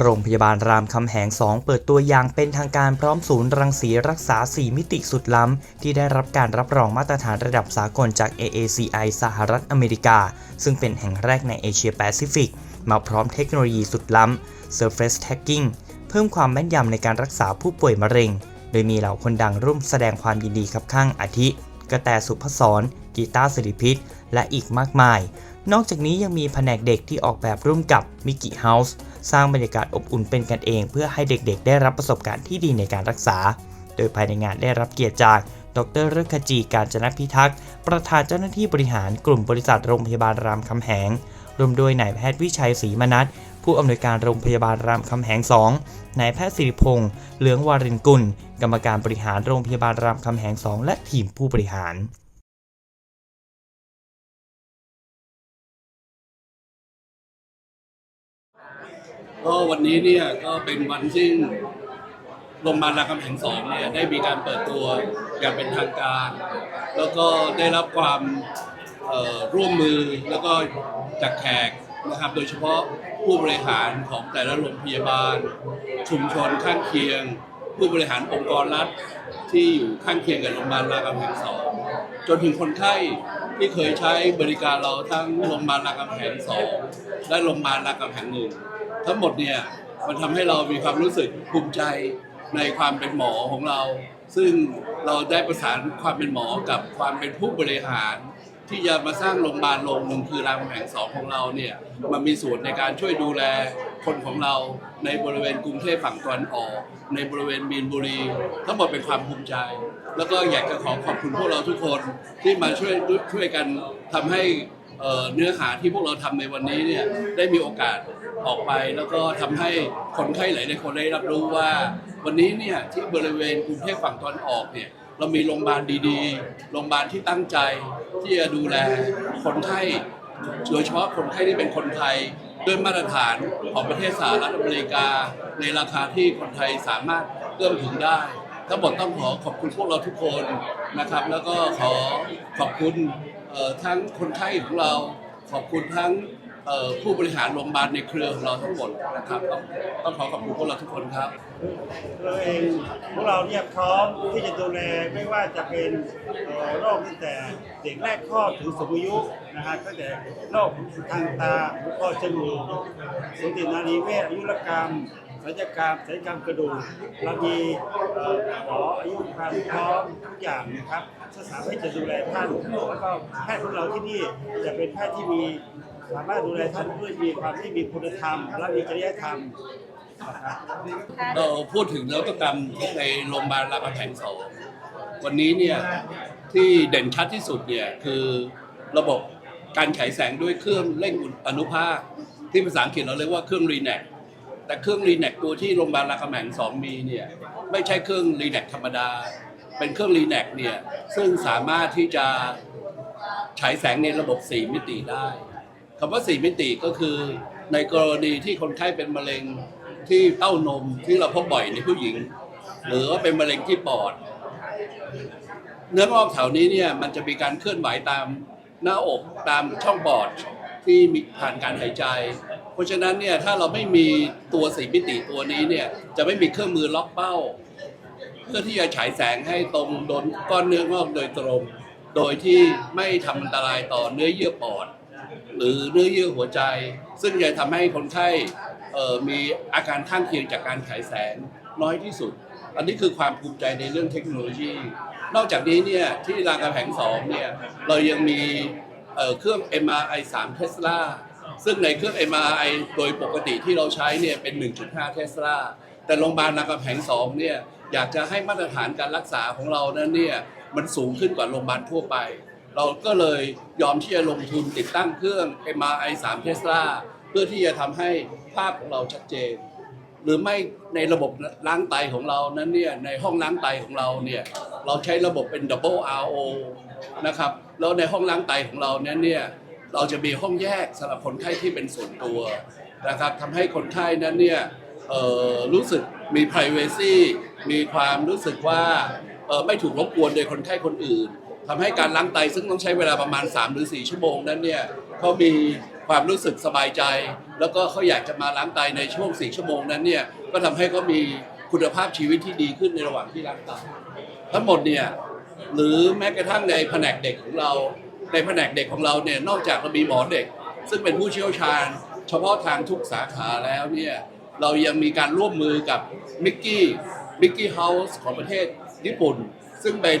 โรงพยาบาลรามคำแหง 2 เปิดตัวอย่างเป็นทางการพร้อมศูนย์รังสีรักษา 4 มิติสุดล้ำ ที่ได้รับการรับรองมาตรฐานระดับสากลจาก AACI สหรัฐอเมริกา ซึ่งเป็นแห่งแรกในเอเชียแปซิฟิก มาพร้อมเทคโนโลยีสุดล้ำ Surface Tagging เพิ่มความแม่นยำในการรักษาผู้ป่วยมะเร็ง โดยมีเหล่าคนดังร่วมแสดงความยินดีครับข้างอาทิ กระแตสุพศรกีตาร์สิริพิษและอีกมากมาย นอกจากนี้ยังมีแผนกเด็กที่ออกแบบร่วมกับมิกิเฮาส์ สร้างบรรยากาศอบอุ่นเป็นกันเอง เพื่อให้เด็กๆ ได้รับประสบการณ์ที่ดีในการรักษา โดยภายในงานได้รับเกียรติจาก ดรฤกจี การจนพิทักษ์ ประธานเจ้าหน้าที่บริหารกลุ่มบริษัทโรงพยาบาลรามคำแหง รวมด้วยนายแพทย์วิชัยศรีมนัสผู้อำนวยการโรงพยาบาลรามคำแหง 2 นายแพทย์สิริพงษ์เหลืองวารินกุล กรรมการบริหารโรงพยาบาลรามคำแหง 2 และทีมผู้บริหาร ก็วันนี้เนี่ยก็เป็นวันที่โรงพยาบาลรามคำแหงสองเนี่ยได้มีการเปิดตัวอย่างเป็นทางการ แล้วก็ได้รับความร่วมมือแล้วก็จากแขกนะครับโดยเฉพาะผู้บริหารของแต่ละโรงพยาบาล ชุมชนข้างเคียง ผู้บริหารองค์กรรัฐที่อยู่ข้างเคียงกับโรงพยาบาลรามคำแหงสองจนถึงคนไข้ที่เคยใช้บริการเราทั้งโรงพยาบาลรามคำแหงสองและโรงพยาบาลรามคำแหงหนึ่งทั้งหมดเนี่ยมันทำให้เรามีความรู้สึกภูมิใจในความเป็นหมอของเรา ซึ่งเราได้ประสานความเป็นหมอกับความเป็นผู้บริหาร ที่จะมาสร้างโรงพยาบาลโรงหนึ่งคือรามคำแหงสองของเราเนี่ยมันมีส่วนในการช่วยดูแล คนของเราในบริเวณกรุงเทพฝั่งตะวันออก ในบริเวณมีนบุรี ทั้งหมดเป็นความภูมิใจ แล้วก็อยากจะขอขอบคุณพวกเราทุกคนที่มาช่วยช่วยกันทำให้เนื้อหาที่พวกเราทำในวันนี้เนี่ยได้มีโอกาสออกไป แล้วก็ทำให้คนไข้หลายๆคนได้รับรู้ว่า วันนี้เนี่ยที่บริเวณกรุงเทพฝั่งตะวันออกเนี่ยเรามีโรงพยาบาลดีๆ โรงพยาบาลที่ตั้งใจที่จะดูแลคนไข้โดยเฉพาะคนไข้ที่เป็นคนไทย ด้วยมาตรฐานของประเทศสหรัฐอเมริกา ในราคาที่คนไทยสามารถเอื้อมถึงได้ ทั้งหมดต้องขอขอบคุณพวกเราทุกคนนะครับ แล้วก็ขอขอบคุณทั้งคนไข้ของเรา ขอบคุณทั้ง ผู้บริหารโรงพยาบาลในเครือของเราทั้งหมดนะครับต้องต้องขอขอบคุณพวกเราทุกคนครับเราเองพวกเราเนี่ยพร้อมที่จะดูแลไม่ว่าจะเป็นโรคตั้งแต่เด็กแรกคลอดถึงสูงอายุนะฮะตั้งแต่โรคทางตาหูคอจมูกสูตินารีเวชอายุรกรรมศัลยกรรมศัลยกรรมกระดูกเรามีหมออายุการพร้อมทุกอย่างนะครับ สามารถจะดูแลท่านแล้วก็แพทย์ของเราที่นี่จะเป็นแพทย์ที่มีสามารถดูแลท่านด้วยมีความที่มีคุณธรรม และมีจริยธรรมเราพูดถึงนวัตกรรมในโรงพยาบาลรามคำแหงสองวันนี้เนี่ยที่เด่นชัดที่สุดเนี่ยคือระบบการฉายแสงด้วยเครื่องเร่งอนุภาค ที่ภาษาอังกฤษเราเรียกว่าเครื่องรีแนกแต่เครื่องรีแนกตัวที่โรงพยาบาลรามคำแหงสองมีเนี่ยไม่ใช่เครื่องรีแนกธรรมดา เป็นเครื่องรีแนกเนี่ย ซึ่งสามารถที่จะฉายแสงในระบบ 4 มิติได้คำว่า 4 มิติก็คือ ในกรณีที่คนไข้เป็นมะเร็งที่เต้านมที่เราพบบ่อยในผู้หญิง หรือว่าเป็นมะเร็งที่ปอด เนื้องอกแถวนี้เนี่ยมันจะมีการเคลื่อนไหวตามหน้าอกตามช่องปอดที่มีผ่านการหายใจ เพราะฉะนั้นเนี่ยถ้าเราไม่มีตัวสีมิติตัวนี้เนี่ยจะไม่มีเครื่องมือล็อกเป้า เพื่อที่จะฉายแสงให้ตรงโดนก้อนเนื้องอกโดยตรง โดยที่ไม่ทำอันตรายต่อเนื้อเยื่อปอด หรือเนื้อเยื่อหัวใจ ซึ่งจะทำให้คนไข้มีอาการข้างเคียงจากการฉายแสงน้อยที่สุด อันนี้คือความภูมิใจในเรื่องเทคโนโลยี นอกจากนี้เนี่ยที่รามคำแหงสองเนี่ยเรายังมีเเครื่อง MRI 3 Tesla ซึ่งในเครื่อง MRI โดยปกติที่เราใช้เนี่ยเป็น 1.5 Tesla แต่โรงพยาบาลรามคำแหงสองเนี่ยอยากจะให้มาตรฐานการรักษาของเรานั้นเนี่ยมันสูงขึ้นกว่าโรงพยาบาลทั่วไป เราก็เลยยอมที่จะลงทุนติดตั้งเครื่อง MRI 3 Tesla เพื่อที่จะทำให้ภาพของเราชัดเจน หรือไม่ในระบบล้างไตของเรานั้นเนี่ยในห้องล้างไตของเราเนี่ยเราใช้ระบบเป็น double RO นะครับแล้วในห้องล้างไตของเรานั้นเนี่ยเราจะมีห้องแยกสำหรับคนไข้ที่เป็นส่วนตัวนะครับทำให้คนไข้นั้นเนี่ย รู้สึกมี privacy มีความรู้สึกว่าเอ่อไม่ถูกรบกวนโดยคนไข้คนอื่นทำให้การล้างไตซึ่งต้องใช้เวลาประมาณ 3 หรือ 4 ชั่วโมงนั้นเนี่ยเขามีความรู้สึกสบายใจ แล้วก็เขาอยากจะมาล้างไตในช่วงสี่ชั่วโมงนั้นเนี่ยก็ทำให้เขามีคุณภาพชีวิตที่ดีขึ้นในระหว่างที่ล้างไตทั้งหมดเนี่ยหรือแม้กระทั่งในแผนกเด็กของเราในแผนกเด็กของเราเนี่ยนอกจากเรามีหมอเด็ก ซึ่งเป็นผู้เชี่ยวชาญ เฉพาะทางทุกสาขาแล้วเนี่ย เรายังมีการร่วมมือกับมิกกี้มิกกี้เฮาส์ของประเทศญี่ปุ่น ซึ่งเป็น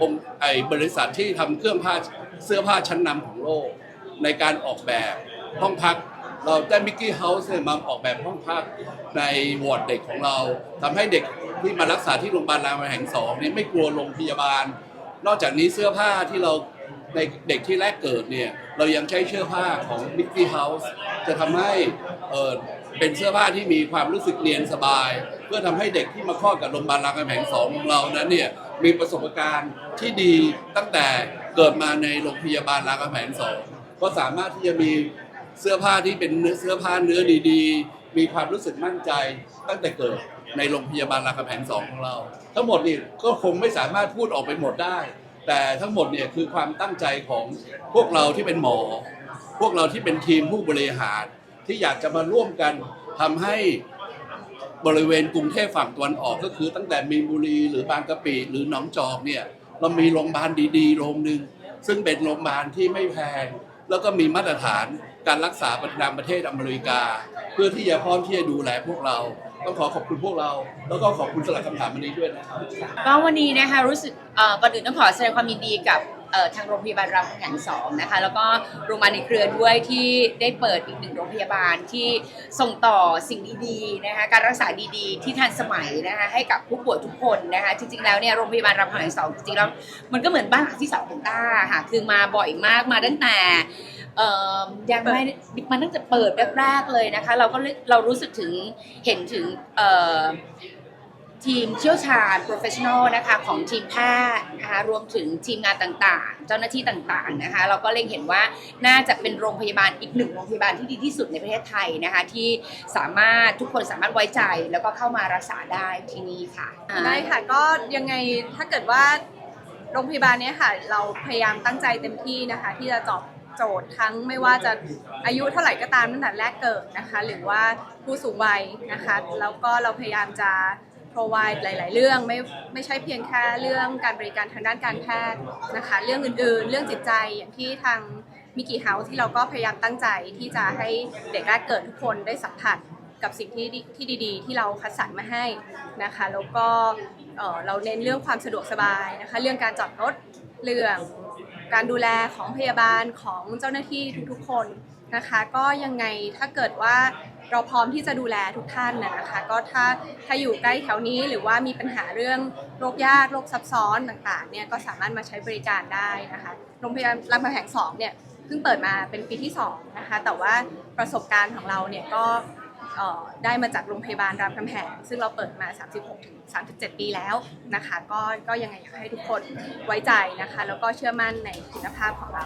องค์ไอบริษัทที่ทำเครื่องผ้าเสื้อผ้าชั้นนำของโลก ในการออกแบบห้องพัก เราได้มิกกี้เฮาส์มาออกแบบห้องพักในวอร์ดเด็กของเราทำให้เด็กที่มารักษาที่โรงพยาบาลรามแห่งสองนี่ไม่กลัวโรงพยาบาล นอกจากนี้เสื้อผ้าที่เราในเด็กที่แรกเกิดเนี่ยเรายังใช้เสื้อผ้าของ Mickey House จะทำให้ เป็นเสื้อผ้าที่มีความรู้สึกเนียนสบาย เพื่อทำให้เด็กที่มาคลอดกับโรงพยาบาลรามคำแหงสองของเรานั้นเนี่ยมีประสบการณ์ที่ดีตั้งแต่เกิดมาในโรงพยาบาลรามคำแหงสองก็สามารถที่จะมีเสื้อผ้าที่เป็นเนื้อเสื้อผ้าเนื้อดีๆ มีความรู้สึกมั่นใจตั้งแต่เกิดในโรงพยาบาลรามคำแหงสองของเรา ทั้งหมดนี่ก็คงไม่สามารถพูดออกไปหมดได้ แต่ทั้งหมดเนี่ยคือความตั้งใจของพวกเราที่เป็นหมอ พวกเราที่เป็นทีมผู้บริหาร ที่อยากจะมาร่วมกันทำให้บริเวณกรุงเทพฝั่งตะวันออกก็คือ ตั้งแต่มีนบุรีหรือบางกะปิหรือหนองจอกเนี่ยเรามีโรงพยาบาลดีๆ โรงหนึ่งซึ่งเป็นโรงพยาบาลที่ไม่แพง แล้วก็มีมาตรฐานการรักษาประจำประเทศอเมริกา เพื่อที่จะพร้อมที่จะดูแลพวกเรา ต้องขอขอบคุณพวกเรา แล้วก็ขอบคุณสำหรับคำถามวันนี้ด้วยนะครับ ก็วันนี้นะคะรู้สึกเอ่อก่อนอื่นต้องขอแสดงความยินดีกับ ทางโรงพยาบาลรามคำแหงสองนะคะ แล้วก็โรงพยาบาลในเครือด้วยที่ได้เปิดอีกหนึ่งโรงพยาบาลที่ส่งต่อสิ่งดีๆนะคะการรักษาดีๆ ที่ทันสมัยนะคะให้กับผู้ป่วยทุกคนนะคะจริงๆแล้วเนี่ยโรงพยาบาลรามคำแหงสองจริงๆแล้วมันก็เหมือนบ้านหลังที่สองของต้าค่ะคือมาบ่อยมากมาตั้งแต่ยังไม่มันตั้งแต่เปิดแรกๆเลยนะคะ เราก็เรารู้สึกถึงเห็นถึง ทีมเชี่ยวชาญ professional นะคะของทีมแพทย์นะคะรวมถึงทีมงานต่างๆ เจ้าหน้าที่ต่างๆนะคะเราก็เล็งเห็นว่าน่าจะเป็นโรงพยาบาลอีกหนึ่งโรงพยาบาลที่ดีที่สุดในประเทศไทยนะคะที่สามารถทุกคนสามารถไว้ใจแล้วก็เข้ามารักษาได้ที่นี่ค่ะได้ค่ะก็ยังไงถ้าเกิดว่าโรงพยาบาลเนี้ยค่ะ เราพยายามตั้งใจเต็มที่นะคะ ที่จะตอบโจทย์ทั้งไม่ว่าจะอายุเท่าไหร่ก็ตามตั้งแต่แรกเกิดนะคะ หรือว่าผู้สูงวัยนะคะ แล้วก็เราพยายามจะ provide หลาย ๆ เรื่องไม่ไม่ใช่เพียงแค่เรื่องการบริการทางด้านการแพทย์นะคะ เรื่องอื่น ๆ เรื่องจิตใจอย่างที่ทางมิกิเฮาส์ที่เราก็พยายามตั้งใจที่จะให้เด็กแรกเกิดทุกคนได้สัมผัสกับสิ่งที่ดีที่ดี ๆ ที่เราคัดสรรมาให้นะคะ แล้วก็เอ่อเราเน้นเรื่องความสะดวกสบายนะคะ เรื่องการจอดรถเรื่อง การดูแลของพยาบาลของเจ้าหน้าที่ทุกๆคนนะคะ ก็ยังไงถ้าเกิดว่าเราพร้อมที่จะดูแลทุกท่านนะคะ ก็ถ้าถ้าอยู่ใกล้แถวนี้หรือว่ามีปัญหาเรื่องโรคยากโรคซับซ้อนต่างๆเนี่ยก็สามารถมาใช้บริการได้นะคะโรงพยาบาลรามคำแหงสองเนี่ยเพิ่งเปิดมาเป็นปีที่สองนะคะแต่ว่าประสบการณ์ของเราเนี่ยก็ ได้มาจากโรงพยาบาลรามคำแหงซึ่งเราเปิดมา 36ถึง37 ปีแล้วนะคะ ก็ก็ยังไงอยากให้ทุกคนไว้ใจนะคะ แล้วก็เชื่อมั่นในคุณภาพของเรา